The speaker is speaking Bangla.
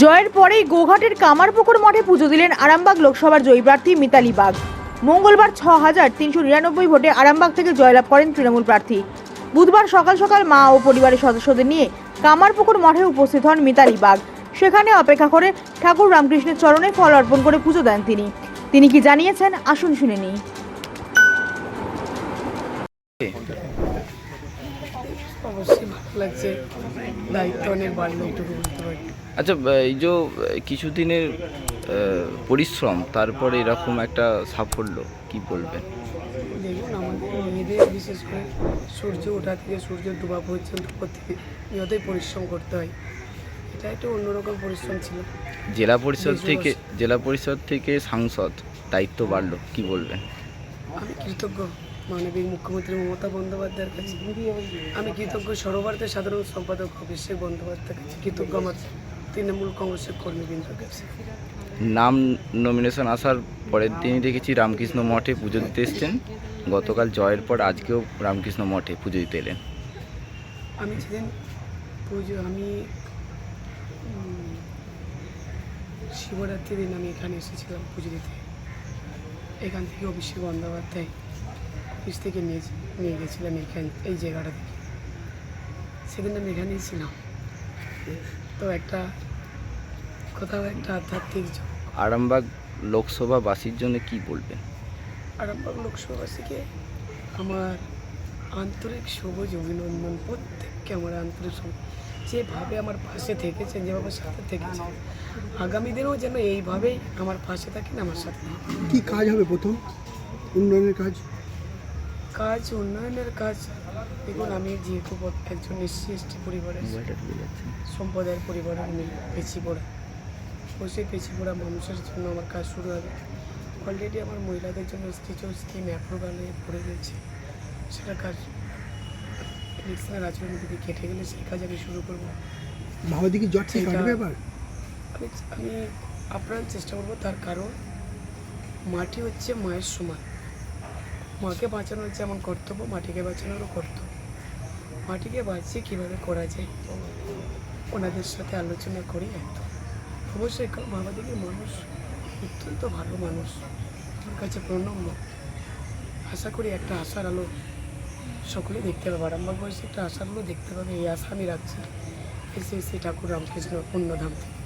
জয়ের পরেই গোঘাটের কামারপুকুর মঠে পুজো দিলেন আরামবাগ লোকসভার জয়ী প্রার্থী মিতালি বাগ। মঙ্গলবার ছ হাজার তিনশো নিরানব্বই ভোটে আরামবাগ থেকে জয়লাভ করেন তৃণমূল প্রার্থী। বুধবার সকাল সকাল মা ও পরিবারের সদস্যদের নিয়ে কামারপুকুর মঠে উপস্থিত হন মিতালি বাগ। সেখানে অপেক্ষা করে ঠাকুর রামকৃষ্ণের চরণে ফল অর্পণ করে পুজো দেন তিনি। তিনি কি জানিয়েছেন? আসুন শুনে নিই। অবশ্যই ভালো লাগছে। দায়িত্ব অনেক বাড়লো এইটুকু বলতে পারি। আচ্ছা এই যে কিছুদিনের পরিশ্রম তারপরে এরকম একটা সাফল্য কি বলবেন? দেখুন আমাদের মেয়েদের বিশেষ করে সূর্য ওঠা থেকে সূর্য ডোবা পর্যন্ত প্রত্যেকে যতই পরিশ্রম করতে হয়। এটা একটা অন্যরকম পরিশ্রম ছিল। জেলা পরিষদ থেকে জেলা পরিষদ থেকে সাংসদ দায়িত্ব বাড়লো কি বলবেন? আমি কৃতজ্ঞ। মানবিক মুখ্যমন্ত্রী মমতা বন্দ্যোপাধ্যায়ের কাছে। আমি কৃতজ্ঞ সর্বভারতের সাধারণ সম্পাদক অভিষেক বন্দ্যোপাধ্যায়ের কাছে। কৃতজ্ঞ আমার তৃণমূল কংগ্রেসের কর্মীবৃন্দর কাছে। নাম নমিনেশন আসার পরের দিনই দেখেছি রামকৃষ্ণ মঠে পুজো দিতে এসছেন। গতকাল জয়ের পর আজকেও রামকৃষ্ণ মঠে পুজো দিতে এলেন। আমি যেদিন পুজো আমি শিবরাত্রির দিন আমি এখানে এসেছিলাম পুজো দিতে। এখান থেকে অভিষেক বন্দ্যোপাধ্যায় অফিস থেকে নিয়ে নিয়ে গেছিলাম এখান এই জায়গাটা থেকে। সেদিন আমি এখানেই ছিলাম। তো একটা কোথাও একটা আধ্যাত্মিক আরামবাগ লোকসভাবাসীর জন্য কি বলবেন? আরামবাগ লোকসভাবাসীকে আমার আন্তরিক সবুজ অভিনন্দন। প্রত্যেককে আমার আন্তরিক সবুজ যেভাবে আমার পাশে থেকেছেন যেভাবে সাথে থেকেছেন আগামী দিনেও যেন এইভাবেই আমার পাশে থাকেন আমার সাথে। কি কাজ হবে প্রথম? উন্নয়নের কাজ? কাজ উন্নয়নের কাজ। দেখুন আমি যেহেতু একজন এসসি এসটি পরিবারের। সম্প্রদায়ের পরিবার মেয়ে পেছি পড়া। বসে পেছি পড়া মানুষের জন্য আমার কাজ শুরু হবে। অলরেডি আমার মহিলাদের জন্য কিছু স্কিম অ্যাপ্রুভাল হয়ে পড়ে রয়েছে সেটা কাজ ইলেকশনের আচরণ যদি কেটে গেলে সেই কাজ আমি শুরু করব। মাওবাদী কি জট থেকে কাটবে এবার আমি আমি আপ্রাণ চেষ্টা করব তার কারণ মাটি হচ্ছে মায়ের সমান। মাকে বাঁচানোর যেমন কর্তব্য, মাটিকে বাঁচানোরও কর্তব্য। মাটিকে বাঁচিয়ে কীভাবে করা যায়, ওনাদের সাথে আলোচনা করি একদম। অবশ্যই কারণ মামাদিকে মানুষ, অত্যন্ত ভালো মানুষ। আমার কাছে প্রণম্য আশা করি একটা আশার আলো সকলে দেখতে পাবে। আরামবাগ বয়সে একটা আশার আলো দেখতে পাবে, এই আশা আমি রাখছি। এসে এসে ঠাকুর রামকৃষ্ণ পুণ্যধাম থেকে